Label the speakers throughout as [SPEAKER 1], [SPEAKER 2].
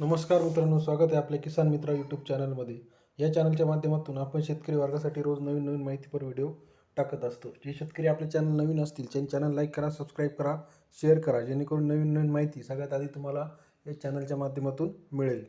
[SPEAKER 1] नमस्कार मित्रांनो स्वागत आहे आपल्या किसान मित्र यूट्यूब चॅनलमध्ये या चॅनलच्या माध्यमातून आपण शेतकरी वर्गासाठी रोज नवीन नवीन माहितीपर व्हिडिओ टाकत असतो. जे शेतकरी आपले चॅनल नवीन असतील त्यांनी चॅनल लाईक करा सबस्क्राईब करा शेअर करा जेणेकरून नवीन नवीन माहिती सगळ्यात आधी तुम्हाला या चॅनलच्या माध्यमातून मिळेल.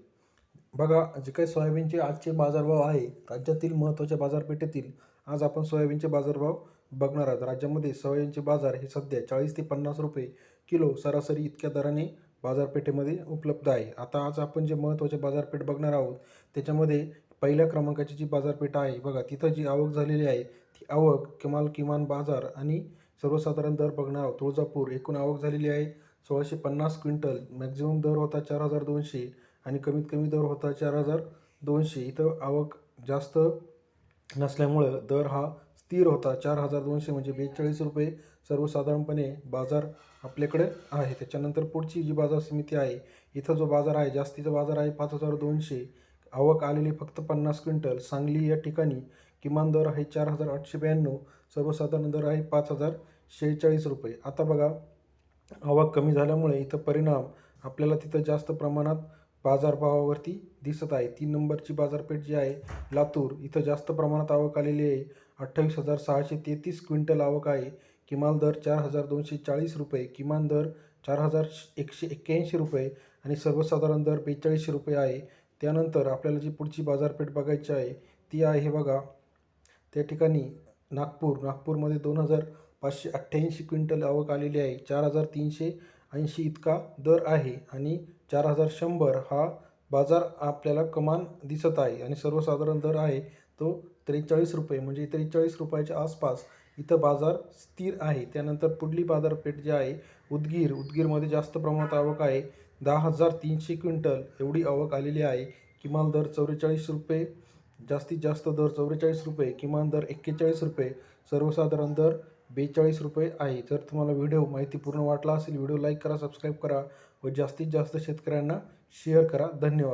[SPEAKER 1] बघा जे काही सोयाबीनचे आजचे बाजारभाव आहे राज्यातील महत्त्वाच्या बाजारपेठेतील आज आपण सोयाबीनचे बाजारभाव बघणार आहोत. राज्यामध्ये सोयाबीनचे बाजार हे सध्या चाळीस ते पन्नास रुपये किलो सरासरी इतक्या दराने बाजारपेठेमध्ये उपलब्ध आहे. आता आज आपण जे महत्त्वाचे बाजारपेठ बघणार आहोत त्याच्यामध्ये पहिल्या क्रमांकाची जी बाजारपेठ आहे बघा तिथं जी आवक झालेली आहे ती आवक किमान किमान बाजार आणि सर्वसाधारण दर बघणार आहोत. तुळजापूर एकूण आवक झालेली आहे सोळाशे पन्नास क्विंटल मॅक्झिमम दर होता चार हजार दोनशे आणि कमीत कमी दर होता चार हजार दोनशे. इथं आवक जास्त नसल्यामुळं दर हा स्थिर होता. चार हजार दोनशे म्हणजे बेचाळीस रुपये सर्वसाधारणपणे बाजार आपल्याकडे आहे. त्याच्यानंतर पुढची जी बाजार समिती आहे इथं जो बाजार आहे जास्तीचा बाजार आहे पाच हजार दोनशे. आवक आलेली फक्त पन्नास क्विंटल. सांगली या ठिकाणी किमान दर आहे चार हजार आठशे ब्याण्णव. सर्वसाधारण दर आहे पाच हजार शेहेचाळीस रुपये. आता बघा आवक कमी झाल्यामुळे इथं परिणाम आपल्याला तिथं जास्त प्रमाणात बाजारभावावरती दिसत आहे. तीन नंबरची बाजारपेठ जी आहे लातूर इथं जास्त प्रमाणात आवक आलेली आहे. अठ्ठावीस हजार सहाशे तेहतीस क्विंटल आवक आहे. किमान दर चार हजार दोनशे चाळीस रुपये किमान दर चार हजार एकशे एक्क्याऐंशी रुपये आणि सर्वसाधारण दर बेचाळीसशे रुपये आहे. त्यानंतर आपल्याला जी पुढची बाजारपेठ बघायची आहे ती आहे बघा. त्या ठिकाणी नागपूर नागपूरमध्ये दोन हजार पाचशे अठ्ठ्याऐंशी क्विंटल आवक आलेली आहे. चार हजार तीनशे ऐंशी इतका दर आहे आणि चार हजार शंभर हा बाजार आपल्याला कमान दिसत आहे आणि सर्वसाधारण दर आहे. तो त्रेचाळीस रुपये म्हणजे त्रेचाळीस रुपयाच्या आसपास इथं बाजार स्थिर आहे. त्यानंतर पुढली बाजारपेठ जी आहे उदगीर. उदगीरमध्ये जास्त प्रमाणात आवक आहे. दहा हजार तीनशे क्विंटल एवढी आवक आलेली आहे. किमान दर चौवेचाळीस रुपये जास्तीत जास्त दर चौवेचाळीस रुपये किमान दर एक्केचाळीस रुपये सर्वसाधारण दर बेचाळीस रुपये आहे. जर तुम्हाला व्हिडिओ माहिती पूर्ण वाटला असेल व्हिडिओ लाईक करा सबस्क्राईब करा व जास्तीत जास्त शेतकऱ्यांना शेअर करा. धन्यवाद.